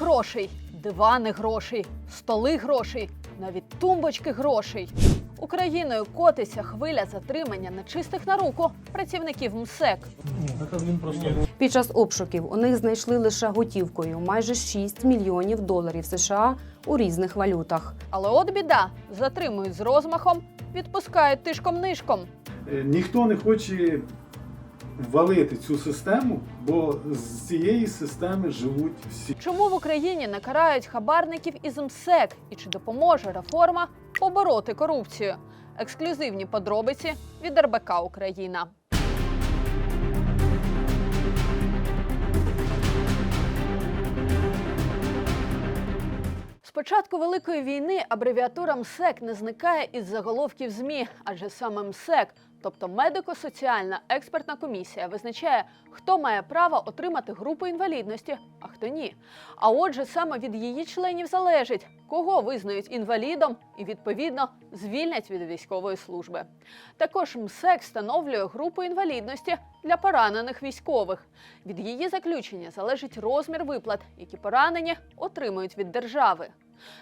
Грошей, дивани грошей, столи грошей, навіть тумбочки грошей. Україною котиться хвиля затримання нечистих на руку працівників МСЕК. Він просто Під час обшуків у них знайшли лише готівкою майже 6 мільйонів доларів США у різних валютах. Але от біда затримують з розмахом, відпускають тишком-нишком. Е, Ніхто не хоче валити цю систему, бо з цієї системи живуть всі. Чому в Україні не карають хабарників із МСЕК і чи допоможе реформа побороти корупцію? Ексклюзивні подробиці від РБК Україна. Початку великої війни абревіатура МСЕК не зникає із заголовків ЗМІ, адже саме МСЕК, тобто медико-соціальна експертна комісія, визначає, хто має право отримати групу інвалідності, а хто ні. А отже, саме від її членів залежить, кого визнають інвалідом і відповідно звільнять від військової служби. Також МСЕК встановлює групу інвалідності для поранених військових. Від її заключення залежить розмір виплат, які поранені отримують від держави.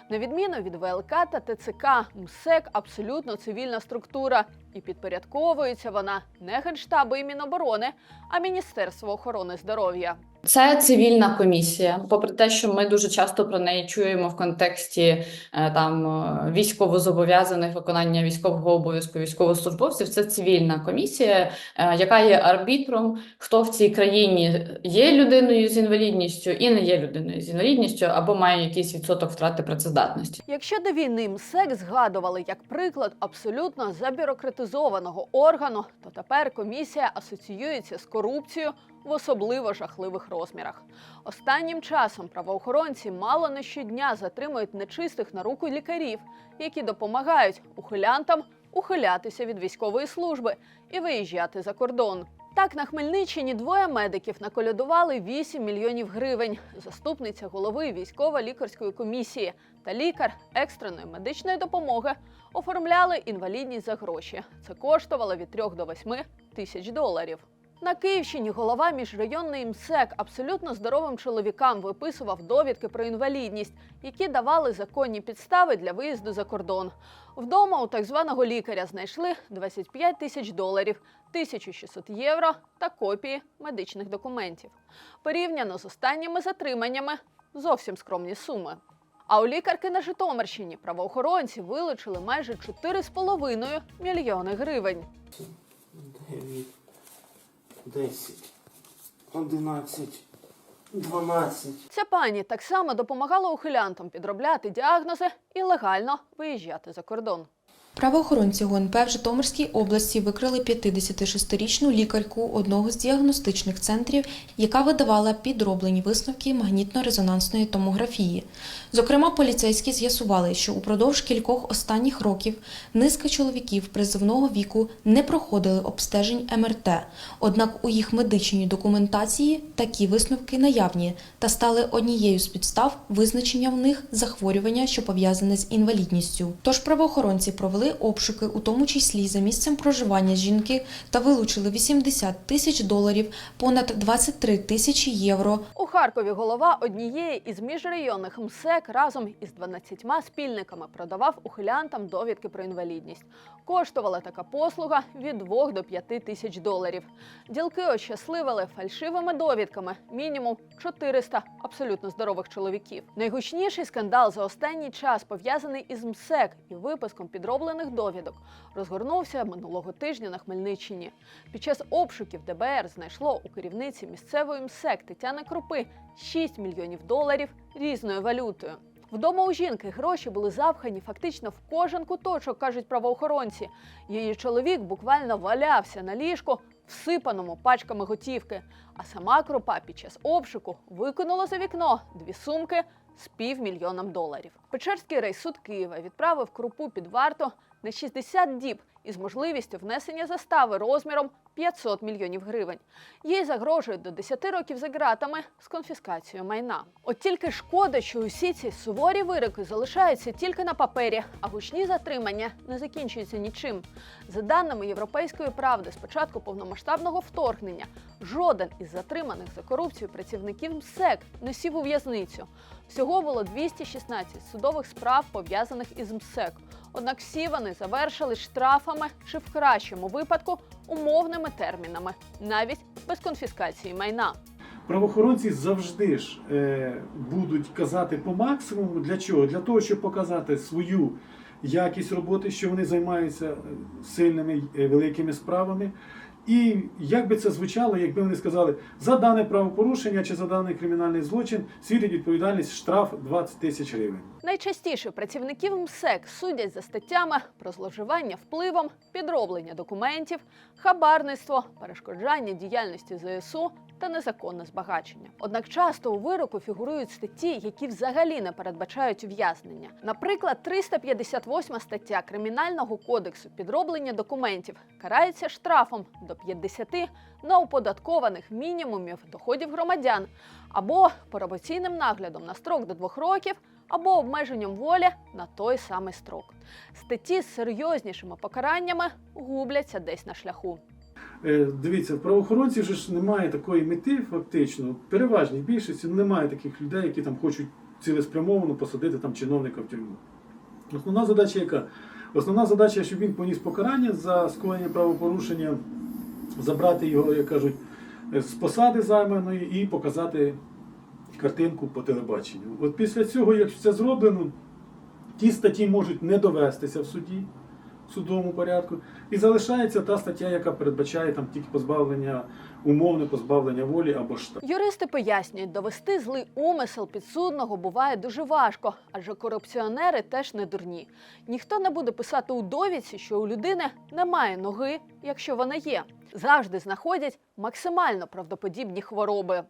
На відміну від ВЛК та ТЦК, МСЕК абсолютно цивільна структура, і підпорядковується вона не Генштабу і Міноборони, а Міністерству охорони здоров'я. Це цивільна комісія. Попри те, що ми дуже часто про неї чуємо в контексті е, там е, військовозобов'язаних виконання військового обов'язку військовослужбовців. Це цивільна комісія, е, яка є арбітром, хто в цій країні є людиною з інвалідністю і не є людиною з інвалідністю, або має якийсь відсоток втрати працездатності. Якщо до війни МСЕК згадували як приклад абсолютно забюрократизованого органу, то тепер комісія асоціюється з корупцією в особливо жахливих розмірах. Останнім часом правоохоронці мало не щодня затримують нечистих на руку лікарів, які допомагають ухилянтам ухилятися від військової служби і виїжджати за кордон. Так, на Хмельниччині двоє медиків наколядували 8 мільйонів гривень. Заступниця голови військово-лікарської комісії та лікар екстреної медичної допомоги оформляли інвалідність за гроші. Це коштувало від 3 до 8 тисяч доларів. На Київщині голова міжрайонної МСЕК абсолютно здоровим чоловікам виписував довідки про інвалідність, які давали законні підстави для виїзду за кордон. Вдома у так званого лікаря знайшли 25 тисяч доларів, 1600 євро та копії медичних документів. Порівняно з останніми затриманнями зовсім скромні суми. А у лікарки на Житомирщині правоохоронці вилучили майже 4,5 мільйони гривень. 9, 10, 11, 12. Ця пані так само допомагала ухилянтам підробляти діагнози і легально виїжджати за кордон. Правоохоронці ГУНП в Житомирській області викрили 56-річну лікарку одного з діагностичних центрів, яка видавала підроблені висновки магнітно-резонансної томографії. Зокрема, поліцейські з'ясували, що упродовж кількох останніх років низка чоловіків призовного віку не проходили обстежень МРТ. Однак у їх медичній документації такі висновки наявні та стали однією з підстав визначення в них захворювання, що пов'язане з інвалідністю. Тож правоохоронці провели обшуки, у тому числі за місцем проживання жінки, та вилучили 80 тисяч доларів, понад 23 тисячі євро, У Харкові голова однієї із міжрайонних МСЕК разом із 12 спільниками продавав ухилянтам довідки про інвалідність. Коштувала така послуга від 2 до 5 тисяч доларів. Ділки ощасливили фальшивими довідками мінімум 400 абсолютно здорових чоловіків. Найгучніший скандал за останній час пов'язаний із МСЕК і випуском підроблених довідок розгорнувся минулого тижня на Хмельниччині. Під час обшуків ДБР знайшло у керівниці місцевої МСЕК Тетяни Крупи 6 мільйонів доларів різною валютою. Вдома у жінки гроші були запхані фактично в кожен куточок, кажуть правоохоронці. Її чоловік буквально валявся на ліжку, всипаному пачками готівки. А сама крупа під час обшуку викинула за вікно дві сумки з півмільйоном доларів. Печерський райсуд Києва відправив крупу під варту на 60 діб із можливістю внесення застави розміром 500 мільйонів гривень. Їй загрожують до 10 років за ґратами з конфіскацією майна. От тільки шкода, що усі ці суворі вироки залишаються тільки на папері, а гучні затримання не закінчуються нічим. За даними Європейської правди, з початку повномасштабного вторгнення жоден із затриманих за корупцію працівників МСЕК не сів у в'язницю. Всього було 216 судових справ пов'язаних із МСЕК. Однак всі вони завершили штрафами чи в кращому випадку умовними термінами, навіть без конфіскації майна. Правоохоронці завжди ж е, будуть казати по максимуму. Для чого? Для того, щоб показати свою якість роботи, що вони займаються е, сильними е, великими справами. І як би це звучало, якби вони сказали, за дане правопорушення чи за даний кримінальний злочин світить відповідальність штраф 20 тисяч гривень. Найчастіше працівників МСЕК судять за статтями про зловживання впливом, підроблення документів, хабарництво, перешкоджання діяльності ЗСУ та незаконне збагачення. Однак часто у вироку фігурують статті, які взагалі не передбачають ув'язнення. Наприклад, 358 стаття Кримінального кодексу підроблення документів карається штрафом до 50 неоподаткованих мінімумів доходів громадян або пробаційним наглядом на строк до двох років, або обмеженням волі на той самий строк. Статті з серйознішими покараннями губляться десь на шляху. Е, Дивіться, в правоохоронців же ж немає такої мети, фактично. Переважній більшості немає таких людей, які там хочуть цілеспрямовано посадити там чиновника в тюрму. Основна задача яка? Основна задача, щоб він поніс покарання за скоєння правопорушення, забрати його, як кажуть, е, з посади займаної і показати картинку по телебаченню. От після цього, якщо це зроблено, ті статті можуть не довестися в суді в судовому порядку. І залишається та стаття, яка передбачає там тільки позбавлення, умовне позбавлення волі або штраф. Юристи пояснюють, довести злий умисел підсудного буває дуже важко, адже корупціонери теж не дурні. Ніхто не буде писати у довідці, що у людини немає ноги, якщо вона є. Завжди знаходять максимально правдоподібні хвороби.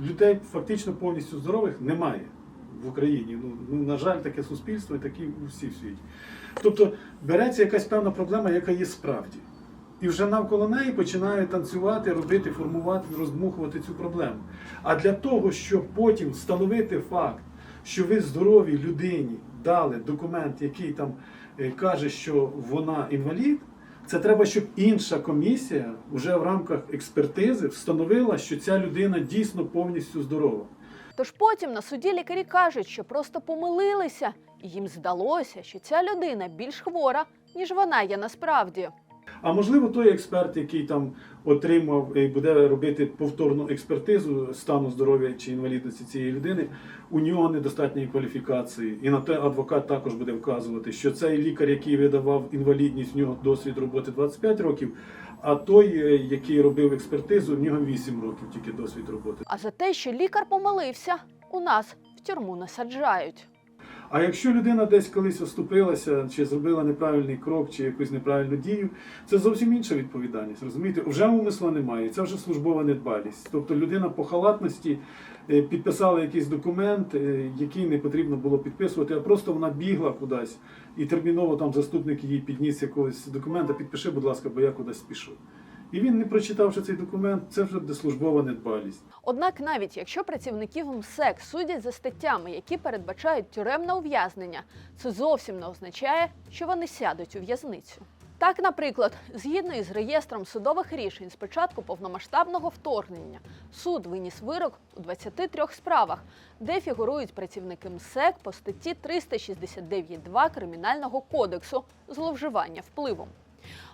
Людей фактично повністю здорових немає в Україні. Ну, ну на жаль, таке суспільство і такі усі в світі. Тобто береться якась певна проблема, яка є справді. І вже навколо неї починають танцювати, робити, формувати, роздмухувати цю проблему. А для того, щоб потім встановити факт, що ви здоровій людині дали документ, який там е, каже, що вона інвалід, це треба, щоб інша комісія вже в рамках експертизи встановила, що ця людина дійсно повністю здорова. Тож потім на суді лікарі кажуть, що просто помилилися, і їм здалося, що ця людина більш хвора, ніж вона є насправді. А можливо, той експерт, який там отримав і буде робити повторну експертизу стану здоров'я чи інвалідності цієї людини, у нього недостатньої кваліфікації. І на те адвокат також буде вказувати, що цей лікар, який видавав інвалідність, в нього досвід роботи 25 років, а той, е, який робив експертизу, в нього 8 років тільки досвід роботи. А за те, що лікар помилився, у нас в тюрму не саджають. А якщо людина десь колись оступилася, чи зробила неправильний крок, чи якусь неправильну дію, це зовсім інша відповідальність. Розумієте, вже умисла немає, це вже службова недбалість. Тобто людина по халатності е, підписала якийсь документ, е, який не потрібно було підписувати, а просто вона бігла кудись, і терміново там заступник їй підніс якогось документа, підпиши, будь ласка, бо я кудись спішу. І він, не прочитавши цей документ, це вже де службова недбалість. Однак, навіть якщо працівників МСЕК судять за статтями, які передбачають тюремне ув'язнення, це зовсім не означає, що вони сядуть у в'язницю. Так, наприклад, згідно із реєстром судових рішень з початку повномасштабного вторгнення, суд виніс вирок у 23 справах, де фігурують працівники МСЕК по статті 369.2 Кримінального кодексу зловживання впливом.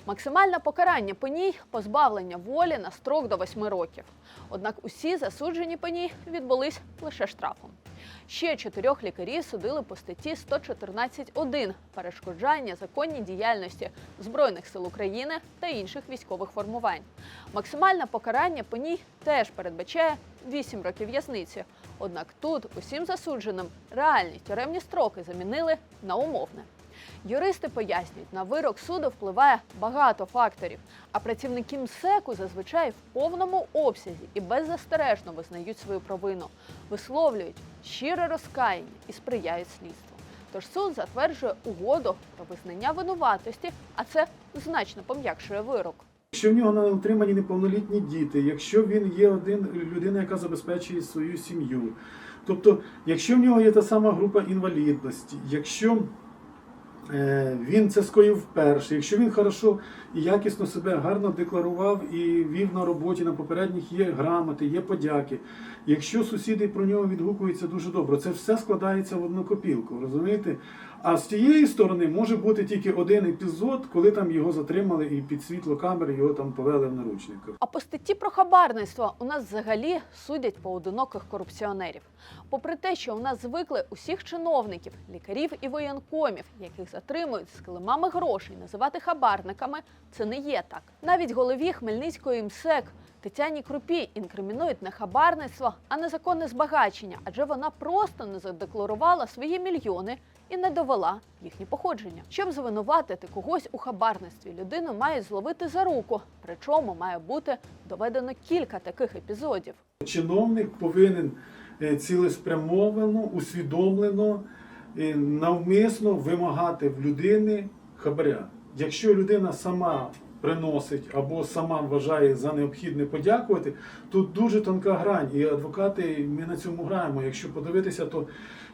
Максимальне покарання по ній позбавлення волі на строк до 8 років. Однак усі засуджені по ній відбулись лише штрафом. Ще чотирьох лікарів судили по статті 114.1 перешкоджання законній діяльності Збройних сил України та інших військових формувань. Максимальне покарання по ній теж передбачає 8 років в'язниці. Однак тут усім засудженим реальні тюремні строки замінили на умовне. Юристи пояснюють, на вирок суду впливає багато факторів, а працівники МСЕКу зазвичай в повному обсязі і беззастережно визнають свою провину, висловлюють щире розкаяння і сприяють слідству. Тож суд затверджує угоду про визнання винуватості, а це значно пом'якшує вирок. Якщо в нього на утриманні неповнолітні діти, якщо він є один людина, яка забезпечує свою сім'ю, тобто, якщо в нього є та сама група інвалідності, якщо він це скоїв вперше, якщо він хорошо і якісно себе гарно декларував і вів на роботі, на попередніх є грамоти, є подяки. Якщо сусіди про нього відгукуються дуже добре, це все складається в одну копілку, розумієте? А з тієї сторони може бути тільки один епізод, коли там його затримали і під світло камери його там повели в наручниках. А по статті про хабарництво у нас взагалі судять поодиноких корупціонерів. Попри те, що у нас звикли усіх чиновників, лікарів і воєнкомів, яких затримують з килимами грошей, називати хабарниками, це не є так. Навіть голові Хмельницької МСЕК Тетяні Крупі інкримінують не хабарництво, а незаконне збагачення, адже вона просто не задекларувала свої мільйони і не довела їхнє походження. Щоб звинуватити когось у хабарництві, людину мають зловити за руку, причому має бути доведено кілька таких епізодів. Чиновник повинен е, цілеспрямовано, усвідомлено, е, навмисно вимагати в людини хабаря. Якщо людина сама приносить або сама вважає за необхідне подякувати, тут дуже тонка грань. І адвокати ми на цьому граємо. Якщо подивитися, то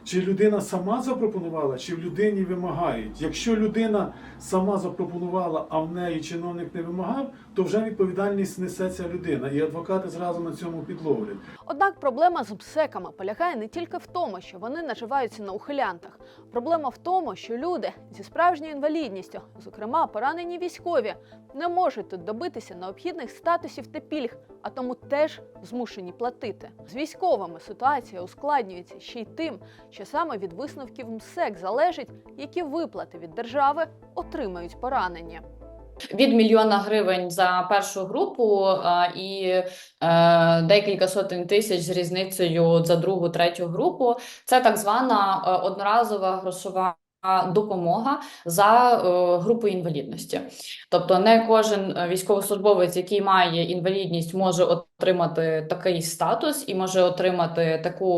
чи людина сама запропонувала, чи в людині вимагають. Якщо людина сама запропонувала, а в неї чиновник не вимагав, то вже відповідальність несеться людина, і адвокати зразу на цьому підловлять. Однак проблема з МСЕКами полягає не тільки в тому, що вони наживаються на ухилянтах. Проблема в тому, що люди зі справжньою інвалідністю, зокрема поранені військові, не можуть тут добитися необхідних статусів та пільг, а тому теж змушені платити. З військовими ситуація ускладнюється ще й тим, що саме від висновків МСЕК залежить, які виплати від держави отримають поранені. Від мільйона гривень за першу групу а, і е, декілька сотень тисяч з різницею за другу, третю групу. Це так звана е, одноразова грошова. Допомога за е, групою інвалідності, тобто не кожен е, військовослужбовець, який має інвалідність, може отримати такий статус і може отримати таку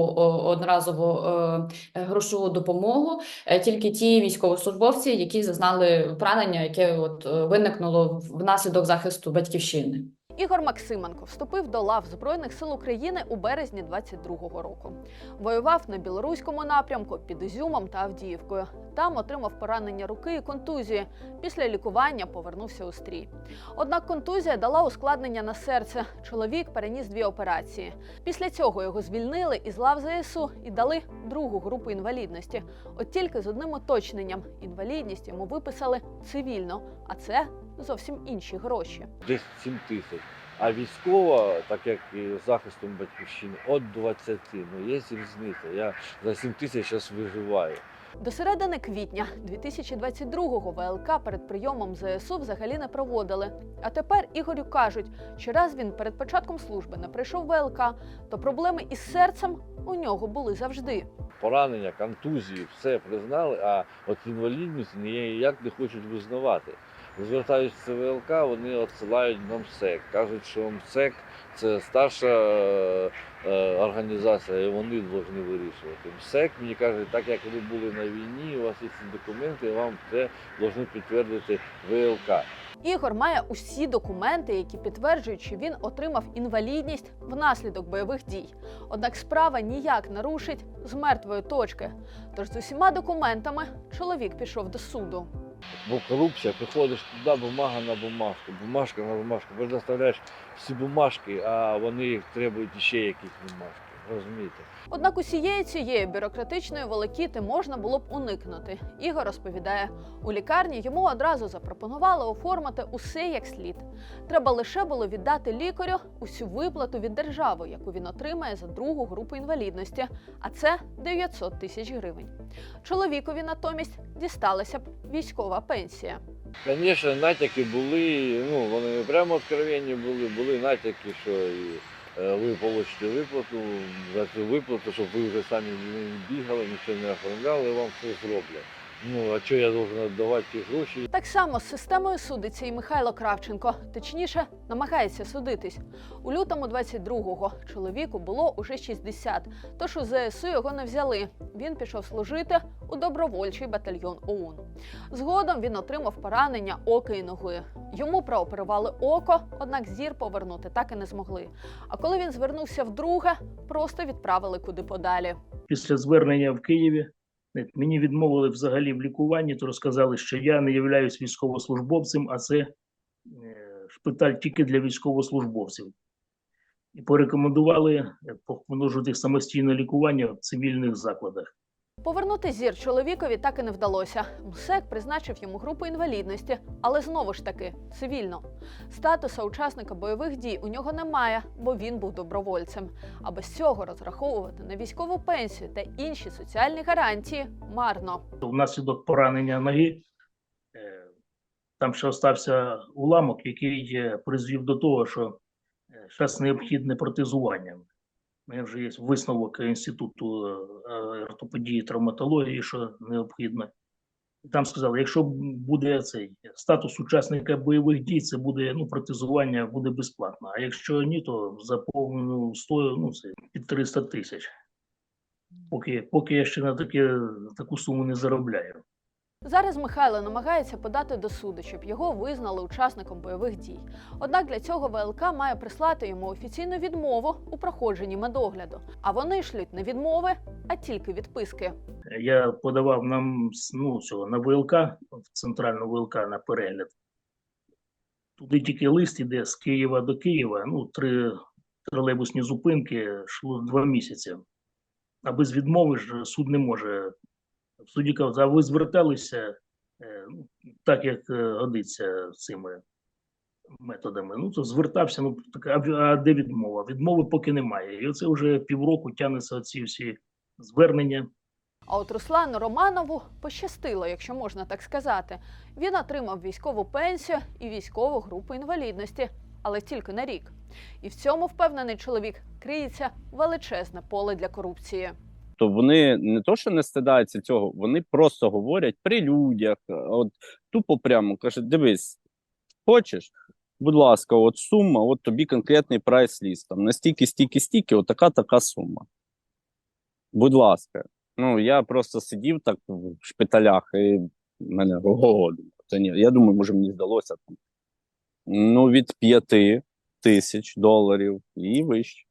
одноразову е, грошову допомогу. Тільки ті військовослужбовці, які зазнали поранення, яке от виникнуло внаслідок захисту батьківщини. Ігор Максименко вступив до лав Збройних сил України у березні 22-го року. Воював на білоруському напрямку під Ізюмом та Авдіївкою. Там отримав поранення руки і контузії. Після лікування повернувся у стрій. Однак контузія дала ускладнення на серце. Чоловік переніс дві операції. Після цього його звільнили із лав ЗСУ і дали другу групу інвалідності. От тільки з одним уточненням: інвалідність йому виписали цивільно, а це зовсім інші гроші. десь 7 тисяч. А військова, так як і захистом батьківщини, від 20. Ну є різниця. Я за 7 тисяч зараз виживаю. До середини квітня 2022-го ВЛК перед прийомом ЗСУ взагалі не проводили. А тепер Ігорю кажуть, що раз він перед початком служби не прийшов ВЛК, то проблеми із серцем у нього були завжди. Поранення, контузії, все признали, а от інвалідність ніяк не хочуть визнавати. Звертаються в ВЛК, вони відсилають на МСЕК. Кажуть, що МСЕК це старша е, організація, і вони повинні вирішувати. МСЕК мені каже, так як ви були на війні, у вас є ці документи, вам це повинні підтвердити ВЛК. Ігор має усі документи, які підтверджують, що він отримав інвалідність внаслідок бойових дій. Однак справа ніяк не рушить з мертвої точки. Тож з усіма документами чоловік пішов до суду. Бо корупція, приходиш туди, бумага на бумажку, бумажка на бумажку, доставляєш всі бумажки, а вони требують ще якісь бумажки. Розумієте? Однак усієї цієї бюрократичної волокіти можна було б уникнути. Ігор розповідає, у лікарні йому одразу запропонували оформити усе як слід. Треба лише було віддати лікарю усю виплату від держави, яку він отримає за другу групу інвалідності, а це 900 тисяч гривень. Чоловікові натомість дісталася б військова пенсія. Звісно, натяки були, ну вони прямо откровенні були, були натяки, що ви получите виплату, за цю виплату, щоб ви вже самі не бігали, нічого не оформляли, вам все зроблять. Ну, а що я должен віддавати ті гроші? Так само з системою судиться і Михайло Кравченко. Точніше, намагається судитись. У лютому 22-го чоловіку було уже 60, тож у ЗСУ його не взяли. Він пішов служити у добровольчий батальйон ОУН. Згодом він отримав поранення ока і ноги. Йому прооперували око, однак зір повернути так і не змогли. А коли він звернувся вдруге, просто відправили куди подалі. після звернення в Києві е, мені відмовили взагалі в лікуванні, то розказали, що я не являюсь військовослужбовцем, а це е, шпиталь тільки для військовослужбовців. І порекомендували помножити самостійне лікування в цивільних закладах. Повернути зір чоловікові так і не вдалося. МСЕК призначив йому групу інвалідності, але знову ж таки цивільно. Статуса учасника бойових дій у нього немає, бо він був добровольцем. А без цього розраховувати на військову пенсію та інші соціальні гарантії марно. Внаслідок поранення ноги е, там ще остався уламок, який е, призвів до того, що зараз необхідне протезування. Мене вже є висновок Інституту е, ортопедії і травматології, що необхідно. Там сказали, якщо буде цей статус учасника бойових дій, це буде ну, протезування буде безплатно. А якщо ні, то за повну стою ну, це під 300 тисяч. Поки, поки я ще на таке, таку суму не заробляю. Зараз Михайло намагається подати до суду, щоб його визнали учасником бойових дій. Однак для цього ВЛК має прислати йому офіційну відмову у проходженні медогляду. А вони шлють не відмови, а тільки відписки. Я подавав нам ну, цього, на ВЛК, в центральну ВЛК на перегляд. Туди тільки лист іде з Києва до Києва. Ну, три тролейбусні зупинки йшло два місяці. А без відмови ж суд не може. В суді кажуть, а ви зверталися е, ну, так, як е, годиться цими методами. Ну, то звертався, ну так, а, де відмова? Відмови поки немає. І оце вже півроку тягнеться оці всі звернення. А от Руслану Романову пощастило, якщо можна так сказати. Він отримав військову пенсію і військову групу інвалідності, але тільки на рік. І в цьому впевнений чоловік криється величезне поле для корупції. То вони не то, що не стидаються цього, вони просто говорять при людях. От тупо прямо кажуть: дивись, хочеш, будь ласка, от сума, от тобі конкретний прайс-ліст. Там настільки, стільки, стільки, от така така сума. Будь ласка. Ну, я просто сидів так в шпиталях, і в мене це ні. Я думаю, може, мені здалося там. Ну, від п'яти тисяч доларів і вище.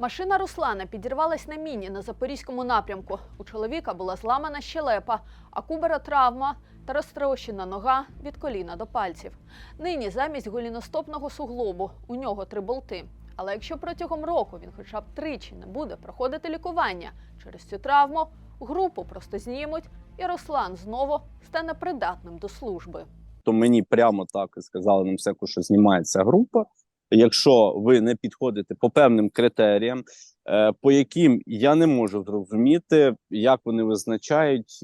Машина Руслана підірвалась на міні на запорізькому напрямку. У чоловіка була зламана щелепа, а кубера травма та розтрощена нога від коліна до пальців. Нині замість голіностопного суглобу у нього три болти. Але якщо протягом року він хоча б тричі не буде проходити лікування через цю травму, групу просто знімуть, і Руслан знову стане придатним до служби. то мені прямо так і сказали на МСЕКу, що знімається група. Якщо ви не підходите по певним критеріям, е, по яким я не можу зрозуміти, як вони визначають.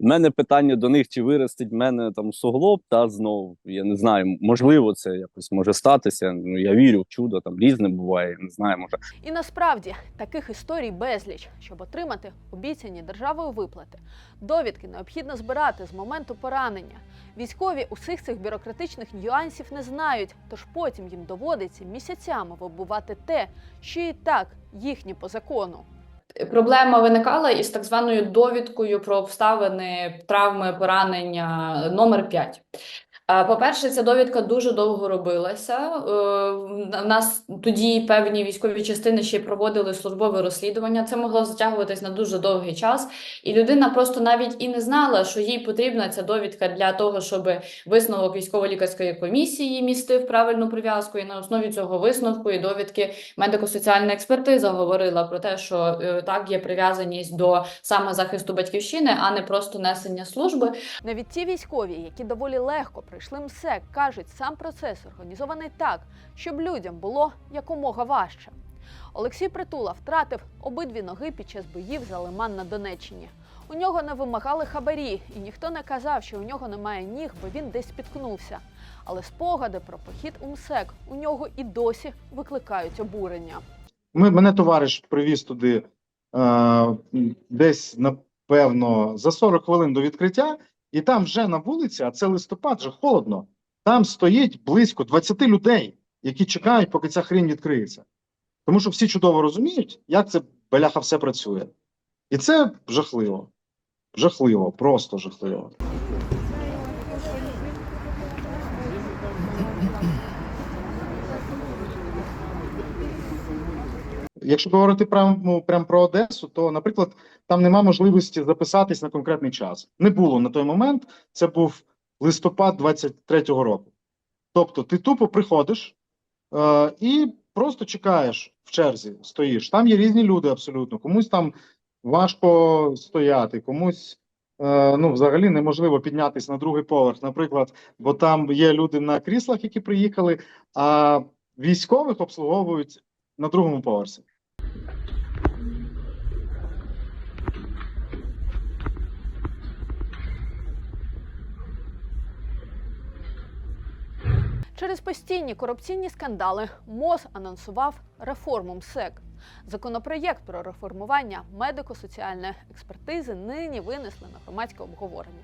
В мене питання до них, чи виростить в мене там суглоб, та знову я не знаю, можливо, це якось може статися. Ну я вірю в чудо, там різне буває. Не знаю, може І насправді таких історій безліч, щоб отримати обіцяні державою виплати. Довідки необхідно збирати з моменту поранення. Військові усіх цих бюрократичних нюансів не знають, тож потім їм доводиться місяцями вибувати те, що і так їхнє по закону. Проблема виникала із так званою довідкою про обставини травми поранення номер 5. Е, По-перше, ця довідка дуже довго робилася. Е, В нас тоді певні військові частини ще проводили службове розслідування. Це могло затягуватись на дуже довгий час, і людина просто навіть і не знала, що їй потрібна ця довідка для того, щоб висновок військово-лікарської комісії містив правильну прив'язку. І на основі цього висновку і довідки медико-соціальна експертиза говорила про те, що е, так є прив'язаність до саме захисту батьківщини, а не просто несення служби. Навіть ті військові, які доволі легко пройшли МСЕК, кажуть, сам процес організований так, щоб людям було якомога важче. Олексій Притула втратив обидві ноги під час боїв за Лиман на Донеччині. У нього не вимагали хабарі, і ніхто не казав, що у нього немає ніг, бо він десь спіткнувся. Але спогади про похід у МСЕК у нього і досі викликають обурення. Ми, мене товариш привіз туди е, десь на певно, за 40 хвилин до відкриття, і там вже на вулиці, а це листопад, вже холодно. Там стоїть близько 20 людей, які чекають, поки ця хрінь відкриється. Тому що всі чудово розуміють, як це бляха все працює. І це жахливо. Жахливо, просто жахливо. Якщо говорити прямо прям про Одесу, то, наприклад, там нема можливості записатись на конкретний час. Не було на той момент. Це був листопад 23-го року. Тобто, ти тупо приходиш е, і просто чекаєш в черзі, стоїш. Там є різні люди абсолютно. Комусь там важко стояти, комусь е, ну, взагалі неможливо піднятися на другий поверх, наприклад, бо там є люди на кріслах, які приїхали, а військових обслуговують на другому поверсі. Через постійні корупційні скандали МОЗ анонсував реформу МСЕК. Законопроєкт про реформування медико-соціальної експертизи нині винесли на громадське обговорення.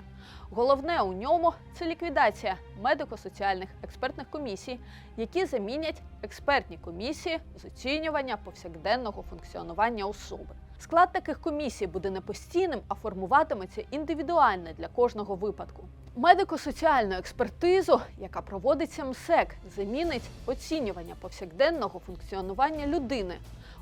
Головне у ньому це ліквідація медико-соціальних експертних комісій, які замінять експертні комісії з оцінювання повсякденного функціонування особи. Склад таких комісій буде не постійним, а формуватиметься індивідуально для кожного випадку. Медико-соціальну експертизу, яка проводиться МСЕК, замінить оцінювання повсякденного функціонування людини.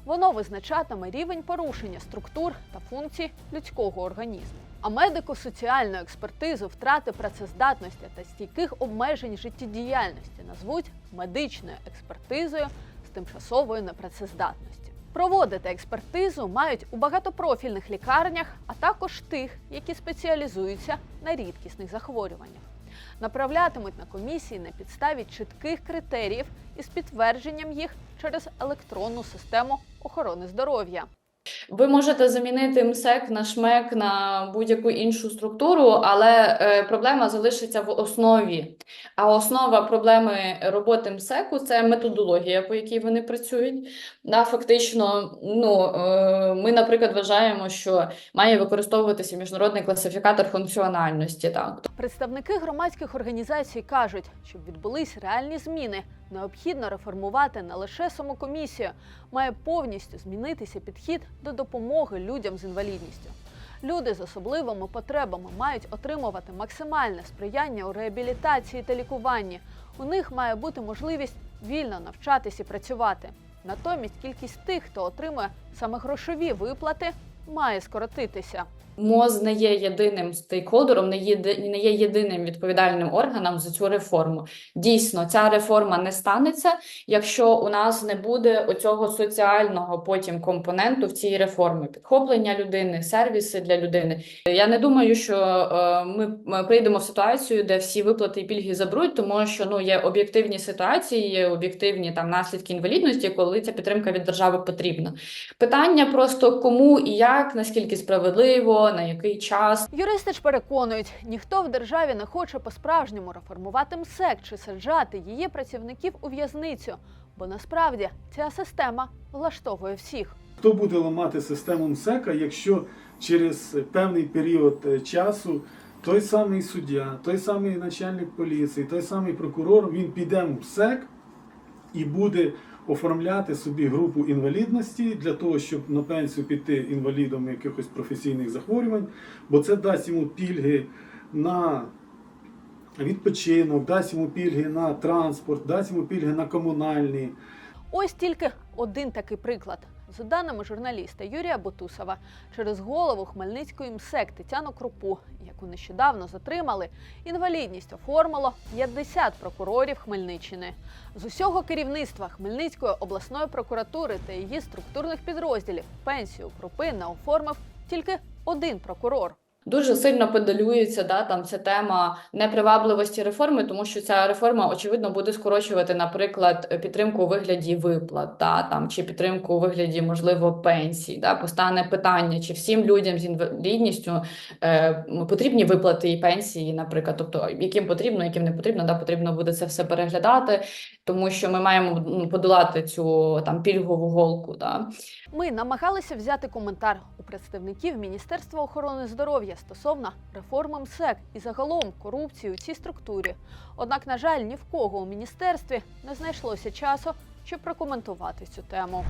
Воно визначатиме рівень порушення структур та функцій людського організму. А медико-соціальну експертизу втрати працездатності та стійких обмежень життєдіяльності назвуть медичною експертизою з тимчасовою непрацездатністю. Проводити експертизу мають у багатопрофільних лікарнях, а також тих, які спеціалізуються на рідкісних захворюваннях. Направлятимуть на комісії на підставі чітких критеріїв із підтвердженням їх через електронну систему охорони здоров'я. Ви можете замінити МСЕК на ШМЕК на будь-яку іншу структуру, але е, проблема залишиться в основі. А основа проблеми роботи МСЕКу це методологія, по якій вони працюють. Да, фактично, ну, е, ми, наприклад, вважаємо, що має використовуватися міжнародний класифікатор функціональності. Так. Представники громадських організацій кажуть, щоб відбулись реальні зміни, необхідно реформувати не лише саму комісію, має повністю змінитися підхід до допомоги людям з інвалідністю. Люди з особливими потребами мають отримувати максимальне сприяння у реабілітації та лікуванні. У них має бути можливість вільно навчатись і працювати. Натомість кількість тих, хто отримує саме грошові виплати, має скоротитися. МОЗ не є єдиним стейкхолдером, не є, не є єдиним відповідальним органом за цю реформу. Дійсно, ця реформа не станеться, якщо у нас не буде оцього соціального потім компоненту в цій реформі підхоплення людини, сервіси для людини. Я не думаю, що е, ми, прийдемо в ситуацію, де всі виплати і пільги заберуть, тому що ну є об'єктивні ситуації, є об'єктивні там наслідки інвалідності, коли ця підтримка від держави потрібна. Питання просто кому і як, наскільки справедливо, на який час. Юристи ж переконують, ніхто в державі не хоче по-справжньому реформувати МСЕК чи саджати її працівників у в'язницю, бо насправді ця система влаштовує всіх. Хто буде ламати систему МСЕКа, якщо через певний період е, часу той самий суддя, той самий начальник поліції, той самий прокурор, він піде в МСЕК і буде оформляти собі групу інвалідності для того, щоб на пенсію піти інвалідом якихось професійних захворювань, бо це дасть йому пільги на відпочинок, дасть йому пільги на транспорт, дасть йому пільги на комунальні. Ось тільки один такий приклад. За даними журналіста Юрія Ботусова, через голову Хмельницької МСЕК Тетяну Крупу, яку нещодавно затримали, інвалідність оформило 50 прокурорів Хмельниччини. З усього керівництва Хмельницької обласної прокуратури та її структурних підрозділів пенсію Крупи не оформив тільки один прокурор. Дуже сильно педалюється да, там ця тема непривабливості реформи, тому що ця реформа, очевидно, буде скорочувати, наприклад, підтримку у вигляді виплат, да, там, чи підтримку у вигляді, можливо, пенсій. Да, постане питання, чи всім людям з інвалідністю е, потрібні виплати і пенсії, наприклад, тобто яким потрібно, яким не потрібно, да, потрібно буде це все переглядати. Тому що ми маємо ну, подолати цю там пільгову голку. Да. Ми намагалися взяти коментар у представників Міністерства охорони здоров'я стосовно реформи МСЕК і загалом корупції у цій структурі. Однак, на жаль, ні в кого у міністерстві не знайшлося часу, щоб прокоментувати цю тему.